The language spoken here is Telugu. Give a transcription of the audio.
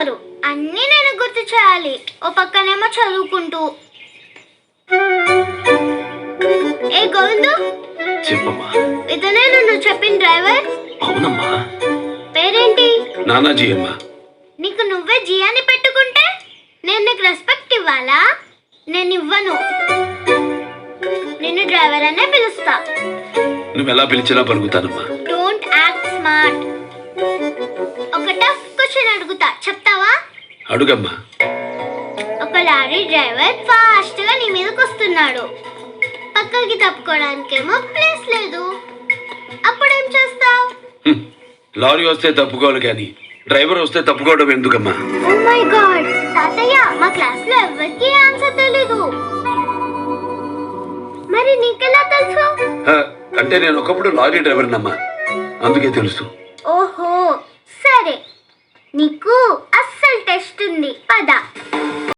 అన్నీ నేను గుర్తు చేయాలి. ఓ పక్కనేమో చదువుకుంటూ. ఏ గోవిందు? చెప్పమ్మా. ఇతనే నువ్వు చెప్పిన డ్రైవర్? అవునమ్మా. పేరేంటి? నానాజీ అమ్మా. నీకు నువ్వే జియాని పెట్టుకుంటే నేను నీకు రెస్పెక్ట్ ఇవ్వాలా? నేను ఇవ్వను. నిన్ను డ్రైవర్ అనే పిలుస్తా. నువ్వు ఎలా పిలిచినా పలుకుతానమ్మా. డోంట్ యాక్ట్ స్మార్ట్ అడుగమ్మా. ఒక లారీ డ్రైవర్ ఫాస్ట్గా నీ మీదకి వస్తున్నాడు. పక్కకి తప్పుకోవడానికేమో ప్లేస్ లేదు. అప్పుడేం చేస్తావు. లారీ వస్తే తప్పుకోవాలి కానీ డ్రైవర్ వస్తే తప్పుకోవడం ఎందుకమ్మా? ఓ మై గాడ్ తాతయ్య మా క్లాస్లో ఎవరికి ఆన్సర్ తెలీదు. మరి నీకెలా తెలుసు? హ, అంటే నేను ఒకప్పుడు లారీ డ్రైవర్నమ్మా. అందుకే తెలుసు. ఓహో! సరే. నీకు అస్సలు టెస్ట్ ನಲ್ಲಿ ಪದ